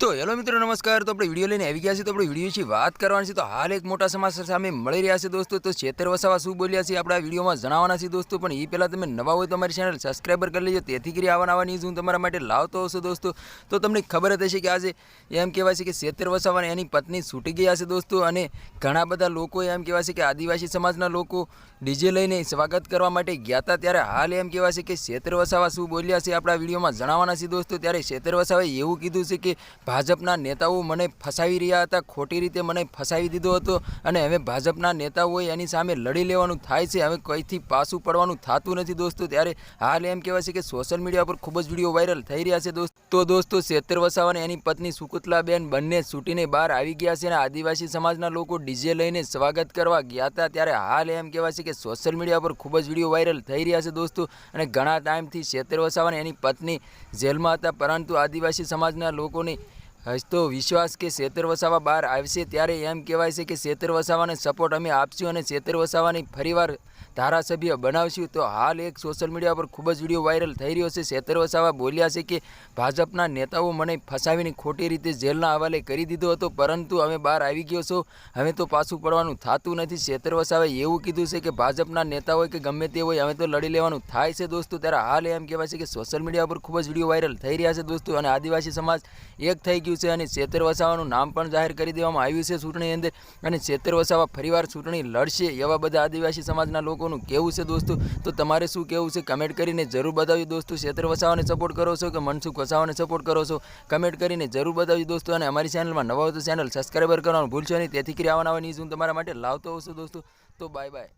તો હેલો મિત્રો, નમસ્કાર. તો આપણે વીડિયો લઈને આવી ગયા છીએ. તો આપણે વીડિયો વિશે વાત કરવાની છે. તો હાલ એક મોટા સમાચાર સામે મળી રહ્યા છે દોસ્તો. તો છેતર વસાવા શું બોલ્યા છે આપણા વિડીયોમાં જણાવવાના છે દોસ્તો. પણ એ પહેલાં તમે નવા હોય તો અમારી ચેનલ સબસ્ક્રાઈબર કરી લેજો. તેથી કરી આવા નવા ન્યૂઝ હું તમારા માટે લાવતો હશો દોસ્તો. તો તમને ખબર જ હશે કે આજે એમ કહેવાય છે કે છેતર વસાવા એની પત્ની છૂટી ગયા છે દોસ્તો. અને ઘણા બધા લોકો એમ કહેવાય છે કે આદિવાસી સમાજના લોકો ડીજે લઈને સ્વાગત કરવા માટે ગયા હતા. ત્યારે હાલ એમ કહેવાય છે કે છેતર વસાવા શું બોલ્યા છે આપણા વિડીયોમાં જણાવવાના છે દોસ્તો. ત્યારે છેતર વસાવાએ એવું કીધું છે કે ભાજપના નેતાઓ મને ફસાવી રહ્યા હતા, ખોટી રીતે મને ફસાવી દીધો હતો અને હવે ભાજપના નેતાઓએ એની સામે લડી લેવાનું થાય છે. હવે કંઈથી પાછું પડવાનું થતું નથી દોસ્તો. ત્યારે હાલ એમ કહેવાય છે કે સોશિયલ મીડિયા પર ખૂબ જ વીડિયો વાયરલ થઈ રહ્યા છે દોસ્તો. તો દોસ્તો છેતર વસાવા અને એની પત્ની સુકુતલાબેન બંને છૂટીને બહાર આવી ગયા છે અને આદિવાસી સમાજના લોકો ડીજે લઈને સ્વાગત કરવા ગયા હતા. ત્યારે હાલ એમ કહેવાય છે કે સોશિયલ મીડિયા પર ખૂબ જ વીડિયો વાયરલ થઈ રહ્યા છે દોસ્તો અને ઘણા ટાઈમથી છેતર વસાવા અને એની પત્ની જેલમાં હતા. પરંતુ આદિવાસી સમાજના લોકોની હજતો વિશ્વાસ કે શેતર વસાવા બહાર આવશે ત્યારે એમ કહેવાય છે કે શેતર વસાવાને સપોર્ટ અમે આપશું અને શેતર વસાવાની ફરીવાર ધારાસભ્ય બનાવશું. તો હાલ એક સોશિયલ મીડિયા પર ખૂબ જ વીડિયો વાયરલ થઈ રહ્યો છે. શેતર વસાવા બોલ્યા છે કે ભાજપના નેતાઓ મને ફસાવીને ખોટી રીતે જેલના હવાલે કરી દીધો હતો, પરંતુ અમે બહાર આવી ગયો છો. હવે તો પાછું પડવાનું થતું નથી. શેતર વસાવાએ એવું કીધું છે કે ભાજપના નેતા હોય કે ગમે તે હોય હવે તો લડી લેવાનું થાય છે દોસ્તો. ત્યારે હાલ એમ કહેવાય છે કે સોશિયલ મીડિયા પર ખૂબ જ વીડિયો વાયરલ થઈ રહ્યા છે દોસ્તો. અને આદિવાસી સમાજ એક થઈ ગયું છે અને છેતર વસાવાનું નામ પણ જાહેર કરી દેવામાં આવ્યું છે ચૂંટણી અંદર. અને છેતર વસાવા ફરીવાર ચૂંટણી લડશે એવા બધા આદિવાસી સમાજના લોકોનું કેવું છે દોસ્તો? તો તમારે શું કહેવું છે? કમેન્ટ કરીને જરૂર બતાવ્યું દોસ્તો. છેતર વસાવાને સપોર્ટ કરો છો કે મનસુખ વસાવાને સપોર્ટ કરો છો? કમેન્ટ કરીને જરૂર બતાવ્યું દોસ્તો. અને અમારી ચેનલમાં નવા હોય તો ચેનલ સબસ્ક્રાઈબર કરવાનું ભૂલશો નહીં. તેથી કરી આવવાના ન્યૂઝ હું તમારા માટે લાવતો હોઉં છું દોસ્તો. તો બાય બાય